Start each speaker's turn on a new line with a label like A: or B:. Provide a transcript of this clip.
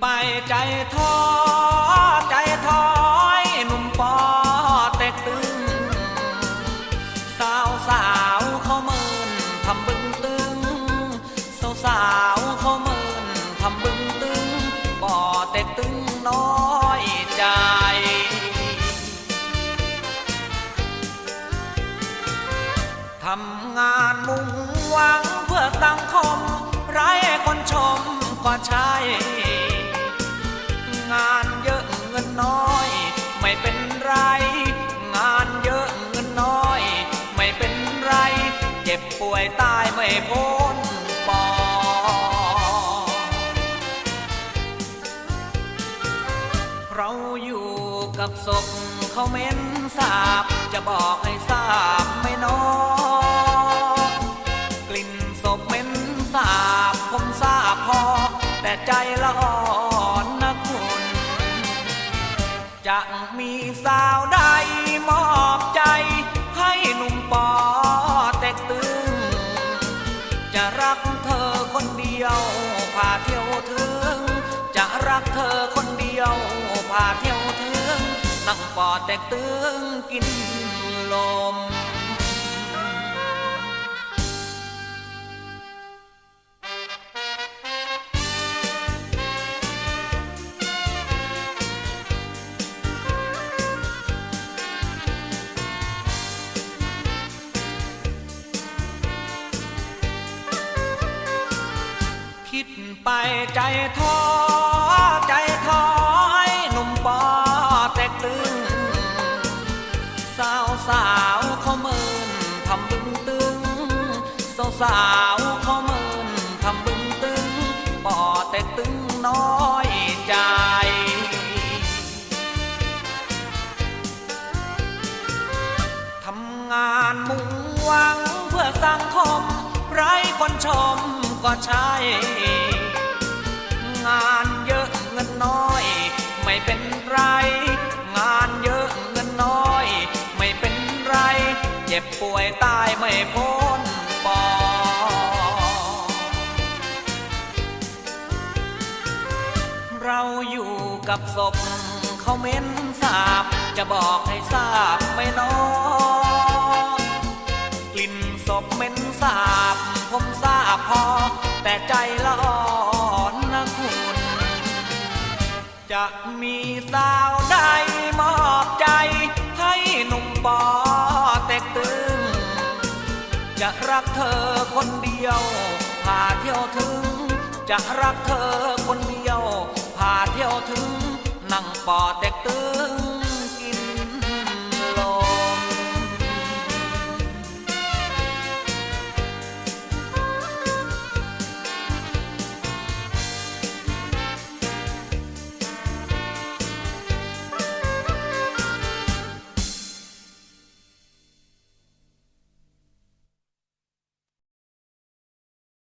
A: ไปใจท้อใจถอยหนุ่มปอเต็กตึง สาวสาวเขาเมินทำบึงตึง สาวสาวเขาเมินทำบึงตึงปอเต็กตึงน้อยใจทำงานมุ่งหวังเพื่อสังคมไร้คนชมก็ใช่ ไม่เป็นไร งานเยอะเงินน้อย ไม่เป็นไร เจ็บป่วยตายไม่พ้นปอเราอยู่กับศพเขาเม้นสาบ จะบอกให้ทราบไม่น้อกลิ่นศพเหม็นสาบผมทราบพอ แต่ใจละอ จะมีสาวใดมอบใจ ให้หนุ่มปอเต็กตึง จะรักเธอคนเดียวพาเที่ยวถึง จะรักเธอคนเดียวพาเที่ยวถึงนั่งปอแตกตึงกินลม ไปใจท้อใจถอยหนุ่มปอแตกตึงสาวสาวเขาเมินทำบึงตึงสาวสาวเขาเมินทำบึงตึงปอแตกตึงน้อยใจทำงานมุ่งหวังเพื่อสังคมไร้คนชมก็ใช่ จ็บป่วยตายไม่พ้นปอเราอยู่กับศพเขาเม้นสาบ จะบอกให้ทราบไม่น้อยกลิ่นศพเหม็นสาบ ผมทราบพอ แต่ใจละอ่อนนะคุณ จะมีสาวใดมอบใจให้หนุ่มปอก จะรักเธอคนเดียว พาเที่ยวถึง จะรักเธอคนเดียว พาเที่ยวถึง นั่งปอเต็กตึง